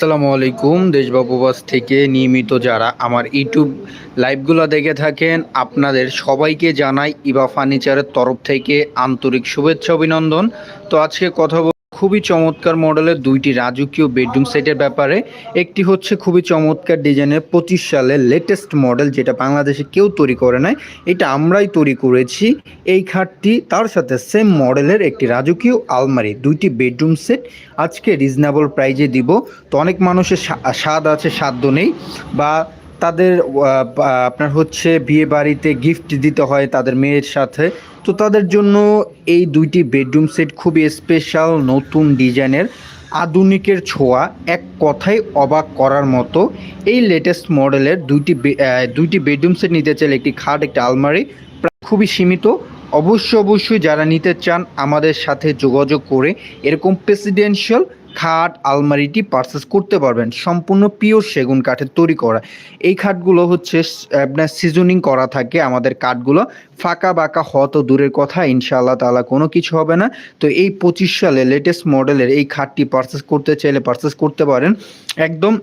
আসসালামু আলাইকুম, দেশবাবুবাস থেকে নিয়মিত যারা আমার ইউটিউব লাইভগুলো দেখে থাকেন, আপনাদের সবাইকে জানাই ইবা ফার্নিচারের তরফ থেকে আন্তরিক শুভেচ্ছা, অভিনন্দন। তো আজকে কথা খুবই চমৎকার মডেলের দুইটি রাজকীয় বেডরুম সেটের ব্যাপারে, একটি হচ্ছে খুবই চমৎকার ডিজাইনের পঁচিশ সালের লেটেস্ট মডেল যেটা বাংলাদেশে কেউ তৈরি করে নাই, এটা আমরাই তৈরি করেছি। এই খাটটি তার সাথে সেম মডেলের একটি রাজকীয় আলমারি, দুইটি বেডরুম সেট। আজকে রিজনেবল প্রাইজে দিব। তো অনেক মানুষের স্বাদ আছে সাধ্য নেই। বা তাদের আপনার হচ্ছে বিয়ে বাড়িতে গিফট দিতে হয় তাদের মেয়ের সাথে। তো তাদের জন্য এই দুইটি বেডরুম সেট খুবই স্পেশাল নতুন ডিজাইনের, আধুনিকের ছোঁয়া, এক কথায় অবাক করার মতো। এই লেটেস্ট মডেলের দুইটি দুইটি বেডরুম সেট নিতে চাইলে একটি খাট, একটি আলমারি খুবই সীমিত। অবশ্যই অবশ্যই যারা নিতে চান আমাদের সাথে যোগাযোগ করে, এরকম প্রেসিডেন্সিয়াল খাট, আলমারিটি পারচেস করতে পারবেন। সম্পূর্ণ পিওর সেগুন কাঠের তৈরি করা। এই খাটগুলো হচ্ছে আপনার সিজনিং করা থাকে আমাদের কাঠগুলো। ফাঁকা বাঁকা হত দূরের কথা, ইনশাআল্লাহ তালা কোনো কিছু হবে না। তো এই পঁচিশ সালে লেটেস্ট মডেলের এই খাটটি পারচেস করতে চাইলে পারচেস করতে পারেন। একদম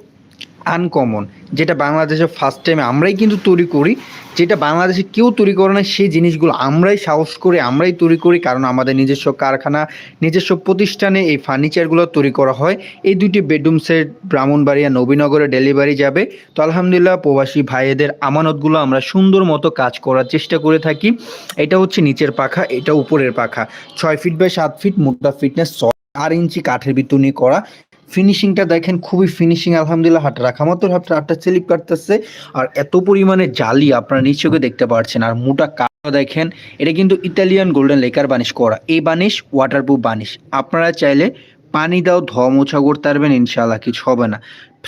আনকমন যেটা বাংলাদেশে ফার্স্ট টাইমে আমরাই কিন্তু তৈরি করি, যেটা বাংলাদেশে কেউ তৈরি করে না সেই জিনিসগুলো আমরাই সাহস করে আমরাই তৈরি করি, কারণ আমাদের নিজস্ব কারখানা, নিজস্ব প্রতিষ্ঠানে এই ফার্নিচারগুলো তৈরি করা হয়। এই দুটি বেডরুম সেট ব্রাহ্মণবাড়িয়া নবীনগরে ডেলিভারি যাবে। তো আলহামদুলিল্লাহ প্রবাসী ভাইয়েদের আমানতগুলো আমরা সুন্দর মতো কাজ করার চেষ্টা করে থাকি। এটা হচ্ছে নিচের পাখা, এটা উপরের পাখা। ছয় ফিট বাই সাত ফিট মোটা ফিটনেস ছ চার ইঞ্চি কাঠের নিয়ে করা। ফিনিশিংটা দেখেন খুবই ফিনিশিং আলহামদুলিল্লাহ, হাট রাখা। মতো হাটটা হাটটা স্লিপ কাটতেছে আর এত পরিমাণে জালি আপনারা নিশ্চয়ই দেখতে পাচ্ছেন আর মোটা দেখেন, এটা কিন্তু ইতালিয়ান গোল্ডেন লেকার বানিশ করা। এই বানিশ ওয়াটারপ্রুফ বানিশ। আপনারা চাইলে পানি দাও, ধোয়া মোছা করতে পারবেন ইনশাল্লাহ কিছু হবে না।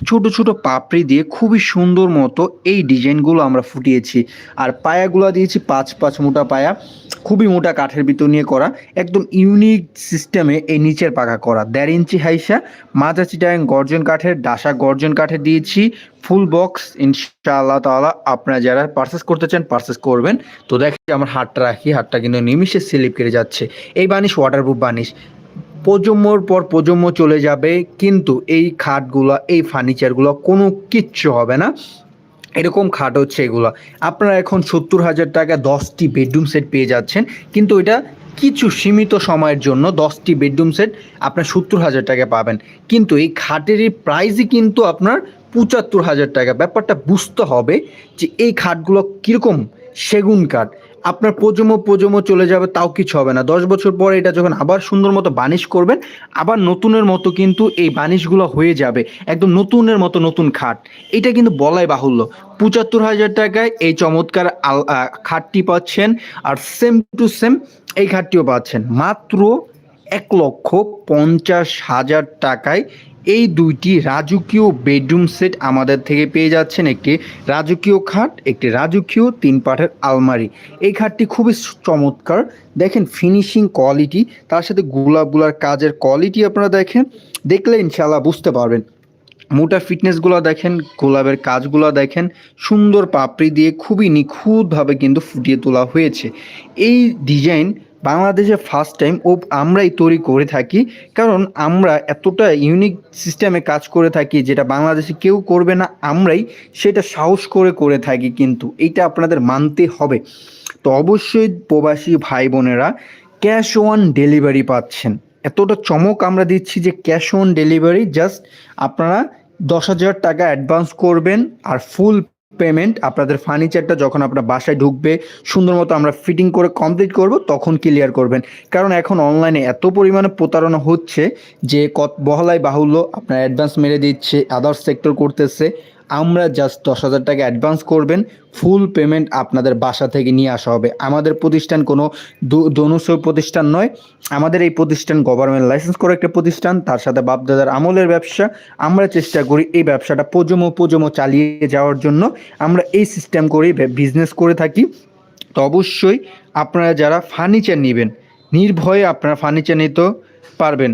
ছোট ছোট পাপড়ি দিয়ে খুবই সুন্দর মতো এই ডিজাইনগুলো আমরা ফুটিয়েছি। আর পায়াগুলো দিয়েছি পাঁচ পাঁচ মোটা পায়া। খুবই মোটা কাঠের ভিতর নিয়ে করা। একদম ইউনিক সিস্টেমে এই নিচের পাকা করা। দেড় ইঞ্চি হাইসা মাঝা চিটাং গর্জন কাঠের, ডাসা গর্জন কাঠের দিয়েছি। ফুল বক্স ইনশাআল্লাহ তাআলা আপনারা যারা পারচেস করতে চান পারচেস করবেন। তো দেখি আমার হাতটা রাখি, হাতটা কিন্তু নিমিষে স্লিপ কেটে যাচ্ছে। এই বানিশ ওয়াটারপ্রুফ বানিশ। প্রজন্মর পর প্রজন্ম চলে যাবে, কিন্তু এই খাটগুলো, এই ফার্নিচারগুলো কোনো কিচ্ছু হবে না। এরকম খাট হচ্ছে এগুলো। আপনারা এখন সত্তর হাজার টাকা দশটি বেডরুম সেট পেয়ে যাচ্ছেন, কিন্তু এটা কিছু সীমিত সময়ের জন্য দশটি বেডরুম সেট আপনার সত্তর হাজার টাকা পাবেন। কিন্তু এই খাটেরই প্রাইসই কিন্তু আপনার পঁচাত্তর হাজার টাকা। ব্যাপারটা বুঝতে হবে যে এই খাটগুলো কীরকম সেগুন কাঠ। আপনার প্রজন্ম প্রজন্ম চলে যাবে, তাও কিছু হবে না। দশ বছর পরে এটা যখন আবার সুন্দর মতো বানিশ করবেন, আবার নতুনের মতো কিন্তু এই বানিশগুলো হয়ে যাবে। একদম নতুনের মতো নতুন খাট। এটা কিন্তু বলাই বাহুল্য। পঁচাত্তর হাজার টাকায় এই চমৎকার খাটটি পাচ্ছেন, আর সেম টু সেম এই খাটটিও পাচ্ছেন। মাত্র এক লক্ষ পঞ্চাশ হাজার টাকায় এই দুইটি রাজকীয় বেডরুম সেট আমাদের থেকে পেয়ে যাচ্ছেন একটি রাজকীয় খাট, একটি রাজকীয় তিন পাঠের আলমারি। এই খাটটি খুবই চমৎকার। দেখেন ফিনিশিং কোয়ালিটি তার সাথে গোলাপগুলার কাজের কোয়ালিটি আপনারা দেখেন। দেখলে ইনশাল্লাহ বুঝতে পারবেন। মোটা ফিটনেসগুলো দেখেন, গোলাপের কাজগুলো দেখেন, সুন্দর পাপড়ি দিয়ে খুবই নিখুঁতভাবে কিন্তু ফুটিয়ে তোলা হয়েছে। এই ডিজাইন বাংলাদেশে ফার্স্ট টাইম ও আমরাই তৈরি করে থাকি, কারণ আমরা এতটা ইউনিক সিস্টেমে কাজ করে থাকি যেটা বাংলাদেশে কেউ করবে না, আমরাই সেটা সাহস করে করে থাকি কিন্তু এটা আপনাদের মানতে হবে। তো অবশ্যই প্রবাসী ভাই বোনেরা ক্যাশ অন ডেলিভারি পাচ্ছেন। এতটা চমক আমরা দিচ্ছি যে ক্যাশ অন ডেলিভারি জাস্ট আপনারা দশ হাজার টাকা অ্যাডভান্স করবেন আর ফুল পেমেন্ট আপনাদের ফার্নিচারটা যখন আপনার বাসায় ঢুকবে, সুন্দর মতো আমরা ফিটিং করে কমপ্লিট করব, তখন ক্লিয়ার করবেন। কারণ এখন অনলাইনে এত পরিমাণে প্রতারণা হচ্ছে যে, কত বহলাই বাহুল্য আপনার অ্যাডভান্স মেরে দিচ্ছে আদার্স সেক্টর করতেছে। আমরা জাস্ট দশ হাজার টাকা অ্যাডভান্স করবেন ফুল পেমেন্ট আপনাদের বাসা থেকে নিয়ে আসা হবে। আমাদের প্রতিষ্ঠান কোনো দনুসই প্রতিষ্ঠান নয়। আমাদের এই প্রতিষ্ঠান গভর্নমেন্ট লাইসেন্স করা একটা প্রতিষ্ঠান, তার সাথে বাপদাদার আমলের ব্যবসা। আমরা চেষ্টা করি এই ব্যবসাটা প্রজন্ম প্রজন্ম চালিয়ে যাওয়ার জন্য। আমরা এই সিস্টেম করেই বিজনেস করে থাকি। তো অবশ্যই আপনারা যারা ফার্নিচার নেবেন, নির্ভয়ে আপনারা ফার্নিচার নিতে পারবেন।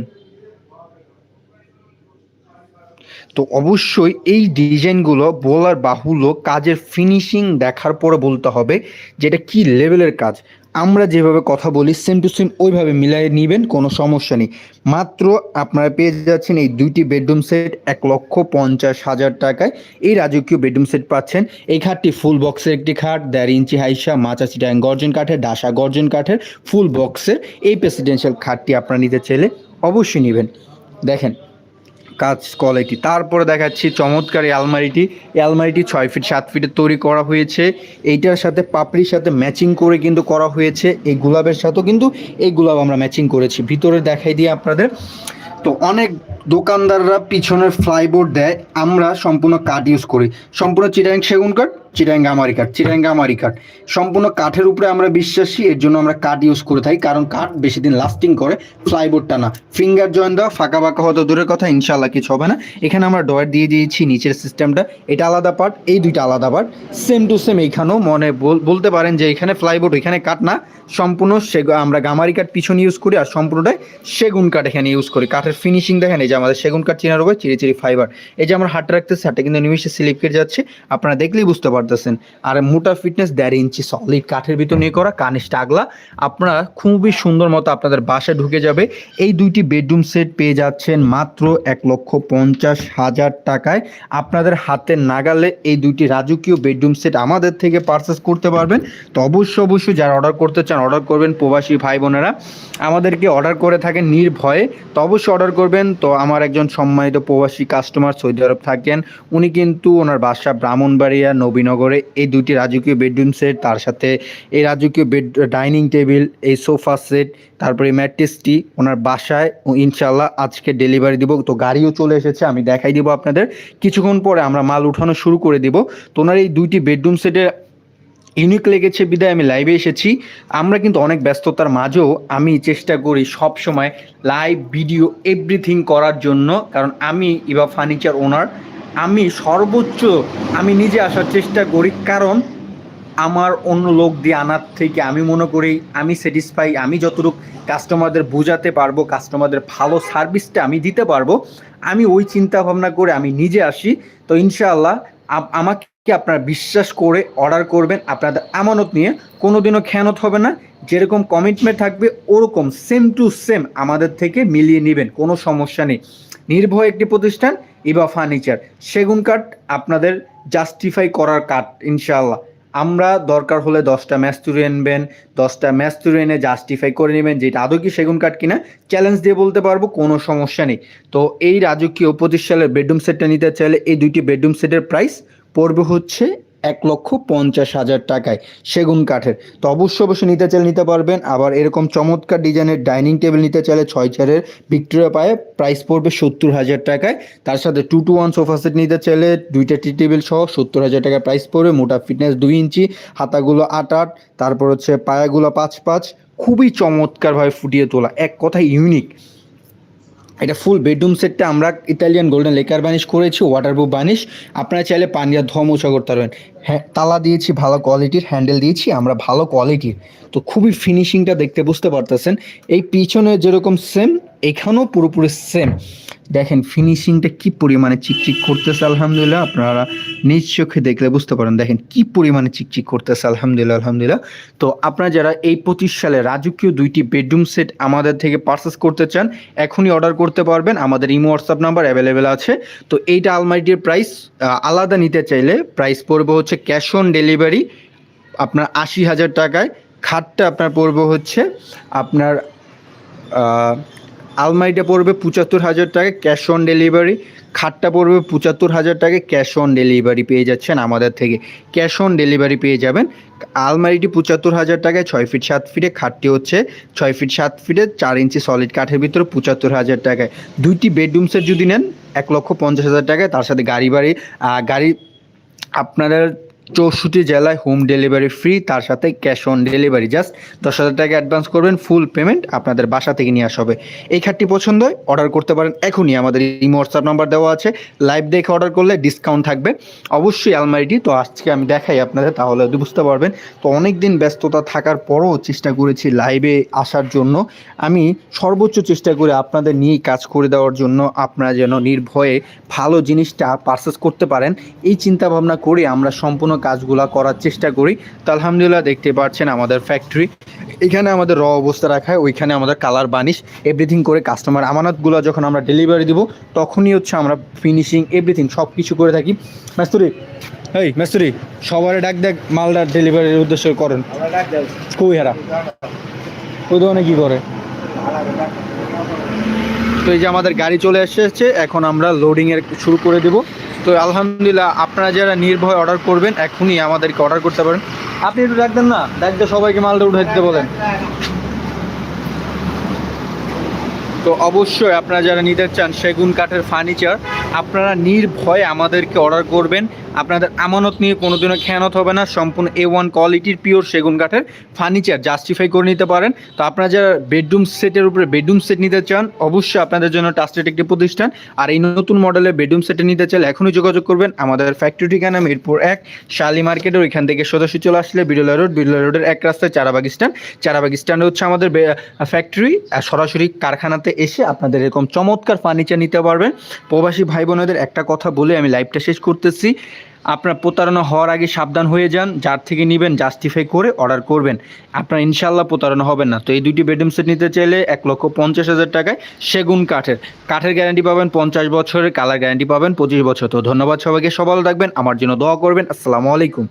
তো অবশ্যই এই ডিজাইনগুলো বলার বাহুল্য কাজের ফিনিশিং দেখার পরে বলতে হবে যেটা কি লেভেলের কাজ। আমরা যেভাবে কথা বলি সেম টু সেম ওইভাবে মিলাই নেবেন, কোনো সমস্যা নেই। মাত্র আপনারা পেয়ে যাচ্ছেন এই দুইটি বেডরুম সেট এক লক্ষ পঞ্চাশ হাজার টাকায়। এই রাজকীয় বেডরুম সেট পাচ্ছেন। এই খাটটি ফুল বক্সের একটি খাট, দেড় ইঞ্চি হাইসা মাচা চিটাং গর্জন কাঠের, ডাসা গর্জন কাঠের ফুল বক্সের এই প্রেসিডেন্সিয়াল খাটটি আপনারা নিতে চাইলে অবশ্যই নেবেন। দেখেন কাজ কোয়ালিটি তারপরে দেখাচ্ছি চমৎকার এই আলমারিটি। এই আলমারিটি ছয় ফিট সাত ফিটের তৈরি করা হয়েছে। এইটার সাথে পাপড়ির সাথে ম্যাচিং করে কিন্তু করা হয়েছে। এই গোলাপের সাথেও কিন্তু এই গোলাপ আমরা ম্যাচিং করেছি। ভিতরে দেখাই দিয়ে আপনাদের। তো অনেক দোকানদাররা পিছনের ফ্লাইবোর্ড দেয়। আমরা সম্পূর্ণ কাঠ ইউজ করি। সম্পূর্ণ চিটাং সেগুন কাঠ চিরাং গামারি কাঠ চিরাং গামারি কাঠ। সম্পূর্ণ কাঠের উপরে আমরা বিশ্বাসী, এর জন্য আমরা কাঠ ইউজ করে থাকি, কারণ কাঠ বেশি দিন লাস্টিং করে ফ্লাইবোর্ডটা না। ফিঙ্গার জয়েন দেওয়া ফাঁকা ফাঁকা হয়তো দূরের কথা ইনশাল্লাহ কিছু হবে না। এখানে আমরা ডয়ার দিয়ে দিয়েছি, নিচের সিস্টেমটা। এটা আলাদা পার্ট এই দুইটা আলাদা পার্ট সেম টু সেম এইখানেও মনে বল- বলতে পারেন যে এখানে ফ্লাইবোর্ড এখানে কাঠ না। সম্পূর্ণ সে আমরা গামারি কাঠ পিছনে ইউজ করি, আর সম্পূর্ণটাই সেগুন কাঠ এখানে ইউজ করি। কাঠের ফিনিশিং দেখেন, এই যে আমাদের সেগুন কাঠ চিনার উপর চিরি চিরি ফাইবার এই যে আমরা হাটটা রাখতেছি হাটটা কিন্তু নিমিশে স্লিপ কেটে যাচ্ছে। আপনারা দেখলেই বুঝতে পারতেছেন। আর মোটা ফিটনেস দেড় ইঞ্চি সলিড কাঠের ভিতর নিয়ে করা কানিস টাগলা আপনারা খুবই সুন্দর মতো আপনাদের বাসায় ঢুকে যাবে। এই দুইটি বেডরুম সেট পেয়ে যাচ্ছেন মাত্র এক লক্ষ পঞ্চাশ হাজার টাকায়। আপনাদের হাতে নাগালে এই দুইটি রাজকীয় বেডরুম সেট আমাদের থেকে পারচেস করতে পারবেন। তো অবশ্যই অবশ্যই যারা অর্ডার করতে চান অর্ডার করবেন প্রবাসী ভাই বোনেরা। আমাদেরকে অর্ডার করে থাকেন নির্ভয়ে। তো অবশ্যই অর্ডার করবেন। তো আমার একজন সম্মানিত প্রবাসী কাস্টমার সৌদি আরব থাকেন। উনি কিন্তু ওনার বাসা ব্রাহ্মণবাড়িয়া, নবীনগরে। এই দুইটি রাজকীয় বেডরুম সেট তার সাথে এই রাজকীয় বেড ডাইনিং টেবিল এই সোফা সেট তারপরে ম্যাট্রেসটি ওনার বাসায় ইনশাল্লাহ আজকে ডেলিভারি দিব। তো গাড়িও চলে এসেছে, আমি দেখাই দিব আপনাদের। কিছুক্ষণ পরে আমরা মাল উঠানো শুরু করে দিব। তো ওনার এই দুইটি বেডরুম সেটের ইউনিক লেগেছে বিদায়, আমি লাইভে এসেছি। আমরা কিন্তু অনেক ব্যস্ততার মাঝেও আমি চেষ্টা করি সব সময় লাইভ ভিডিও এভরিথিং করার জন্য। কারণ আমি ইবা ফার্নিচার ওনার আমি সর্বোচ্চ, আমি নিজে আসার চেষ্টা করি, কারণ আমার অন্য লোক দিয়ে আনার থেকে আমি মনে করি, আমি স্যাটিসফাই আমি যতটুকু কাস্টমারদের বোঝাতে পারব কাস্টমারদের ভালো সার্ভিসটা আমি দিতে পারব, আমি ওই চিন্তা ভাবনা করে আমি নিজে আসি। তো ইনশাআল্লাহ আপ- আমাকে আপনারা বিশ্বাস করে অর্ডার করবেন, আপনাদের আমানত নিয়ে কোনোদিনও খেয়ানত হবে না। যেরকম কমিটমেন্ট থাকবে, ওরকম সেম টু সেম আমাদের থেকে মিলিয়ে নেবেন, কোনো সমস্যা নেই। নির্ভয় একটি প্রতিষ্ঠান ইবা ফার্নিচার সেগুন কাঠ আপনাদের জাস্টিফাই করার কাঠ ইনশাল্লাহ আমরা দরকার হলে দশটা ম্যাচ তুলে আনবেন, দশটা ম্যাচ তুলে এনে জাস্টিফাই করে নেবেন, যেটা আদৌ কি সেগুন কাঠ কিনা চ্যালেঞ্জ দিয়ে বলতে পারব, কোনো সমস্যা নেই। তো এই রাজকীয় পঁচিশ বেডরুম সেটটা নিতে চাইলে এই দুইটি বেডরুম সেটের প্রাইস পড়বে হচ্ছে এক লক্ষ পঞ্চাশ হাজার টাকায় সেগুন কাঠের। তো অবশ্যই অবশ্যই নিতে চাইলে নিতে পারবেন। আবার এরকম চমৎকার ডিজাইনের ডাইনিং টেবিল নিতে চাইলে ছয় চারের ভিক্টোরিয়া পায়ে প্রাইস পড়বে সত্তর হাজার টাকায়। তার সাথে two two one sofa set নিতে চাইলে দুইটা টি টেবিল সহ সত্তর হাজার টাকা প্রাইস পড়বে। মোটা ফিটনেস দুই ইঞ্চি, হাতাগুলো আট আট, তারপর হচ্ছে পায়াগুলো পাঁচ পাঁচ। খুবই চমৎকারভাবে ফুটিয়ে তোলা। এক কথায় ইউনিক এটা ফুল বেডরুম সেটটা আমরা ইতালিয়ান গোল্ডেন লেকার বানিশ করেছি ওয়াটারপ্রুফ বানিশ আপনারা চাইলে পানিয়া ধোয়া মোছা করতে পারবেন হ্যাঁ তালা দিয়েছি, ভালো কোয়ালিটির হ্যান্ডেল দিয়েছি, আমরা ভালো কোয়ালিটির তো খুবই ফিনিশিংটা দেখতে বুঝতে পারতেছেন। এই পিছনে যেরকম সেম এখানেও পুরোপুরি সেম দেখেন ফিনিশিংটা কি পরিমাণে চিকচিক করতেছে, আলহামদুলিল্লাহ। আপনারা নিজ চোখে দেখলে বুঝতে পারেন, দেখেন কি পরিমাণে চিকচিক করতেছে, আলহামদুলিল্লাহ আলহামদুলিল্লাহ। তো আপনারা যারা এই পঁচিশ সালে রাজকীয় দুইটি বেডরুম সেট আমাদের থেকে পারচেস করতে চান, এখনই অর্ডার করতে পারবেন। আমাদের ইমো হোয়াটসঅ্যাপ নাম্বার অ্যাভেলেবেল আছে। তো এইটা আলমারিটির প্রাইস আলাদা নিতে চাইলে প্রাইস পড়বে হচ্ছে ক্যাশ অন ডেলিভারি আপনার আশি হাজার টাকায়। খাটটা আপনার পড়বে হচ্ছে আপনার আলমারিটা পড়বে পঁচাত্তর হাজার টাকা ক্যাশ অন ডেলিভারি খাটটা পড়বে পঁচাত্তর হাজার টাকা ক্যাশ অন ডেলিভারি পেয়ে যাচ্ছেন আমাদের থেকে। ক্যাশ অন ডেলিভারি পেয়ে যাবেন। আলমারিটি পঁচাত্তর হাজার টাকায়, ছয় ফিট সাত ফিটে খাটটি হচ্ছে ছয় ফিট সাত ফিটে চার ইঞ্চি সলিড কাঠের ভিতরে পঁচাত্তর হাজার টাকায়। দুইটি বেডরুম সেট যদি নেন, এক লক্ষ পঞ্চাশ হাজার টাকায়, তার সাথে গাড়ি বাড়ি গাড়ি আপনাদের চৌষট্টি জেলায় হোম ডেলিভারি ফ্রি তার সাথে ক্যাশ অন ডেলিভারি জাস্ট দশ হাজার টাকা অ্যাডভান্স করবেন ফুল পেমেন্ট আপনাদের বাসা থেকে নিয়ে আসা হবে। এই খাটটি পছন্দ হয় অর্ডার করতে পারেন এখনই। আমাদের ইমো হোয়াটসঅ্যাপ নাম্বার দেওয়া আছে লাইভ দেখে অর্ডার করলে ডিসকাউন্ট থাকবে। অবশ্যই আলমারিটি, তো আজকে আমি দেখাই আপনাদের, তাহলে বুঝতে পারবেন। তো অনেক দিন ব্যস্ততা থাকার পরও চেষ্টা করেছি লাইভে আসার জন্য। আমি সর্বোচ্চ চেষ্টা করে আপনাদের নিয়েই কাজ করে দেওয়ার জন্য আপনারা যেন নির্ভয়ে ভালো জিনিসটা পারচেস করতে পারেন। এই চিন্তা ভাবনা করে আমরা সম্পূর্ণ কাজগুলা করার চেষ্টা করি। তো আলহামদুলিল্লাহ দেখতে পাচ্ছেন আমাদের ফ্যাক্টরি এখানে আমাদের র অবস্থা রাখা হয়, ওইখানে আমাদের কালার বানিশ এভরিথিং করে কাস্টমার আমানতগুলো যখন আমরা ডেলিভারি দিব, তখনই হচ্ছে আমরা ফিনিশিং এভরিথিং সব কিছু করে থাকি। মেস্তুরি এই মাস্তুরি, সবার ডাক দেখ মালটা ডেলিভারির উদ্দেশ্যে করেন। কই হারা? ওই দোকানে কি করে? তো এই যে আমাদের গাড়ি চলে এসেছে, এখন আমরা লোডিং এর শুরু করে দেব। তো আলহামদুলিল্লাহ আপনারা যারা নির্ভয় অর্ডার করবেন, এখনই আমাদেরকে অর্ডার করতে পারেন। আপনি একটু রাখবেন না? দেখবে সবাইকে মালটা উঠে দিতে বলেন। তো অবশ্যই আপনারা যারা নিতে চান সেগুন কাঠের ফার্নিচার আপনারা নির্ভয়ে আমাদেরকে অর্ডার করবেন। আপনাদের আমানত নিয়ে কোনোদিনও খেয়ানত হবে না। সম্পূর্ণ এ ওয়ান কোয়ালিটির পিওর সেগুন কাঠের ফার্নিচার জাস্টিফাই করে নিতে পারেন। তো আপনারা যারা বেডরুম সেটের উপরে বেডরুম সেট নিতে চান, অবশ্যই আপনাদের জন্য ট্রাস্টেড একটি প্রতিষ্ঠান। আর এই নতুন মডেলের বেডরুম সেটে নিতে চাইলে এখনই যোগাযোগ করবেন। আমাদের ফ্যাক্টরি ঠিকানা মিরপুর এক, শালি মার্কেটের ওইখান থেকে সদস্য চলে আসলে বিড়লা রোড। বিড়লা রোডের এক রাস্তায় চারাবাগ স্ট্যান্ড চারাবাগ স্ট্যান্ডে হচ্ছে আমাদের ফ্যাক্টরি সরাসরি কারখানাতে এসে আপনাদের এরকম চমৎকার ফার্নিচার নিতে পারবেন। প্রবাসী ভাই বোনদের একটা কথা বলে আমি লাইভটা শেষ করতেছি। আপনার প্রতারণা হওয়ার আগে সাবধান হয়ে যান, যার থেকে নেবেন জাস্টিফাই করে অর্ডার করবেন। আপনার ইনশাল্লাহ প্রতারণা হবেন না। তো এই দুইটি বেডরুম সেট নিতে চাইলে এক লক্ষ পঞ্চাশ হাজার টাকায় সেগুন কাঠের। কাঠের গ্যারান্টি পাবেন পঞ্চাশ বছরের কালার গ্যারান্টি পাবেন পঁচিশ বছর। তো ধন্যবাদ সবাইকে, সবাই থাকবেন। আমার জন্য দোয়া করবেন। আসসালামু আলাইকুম।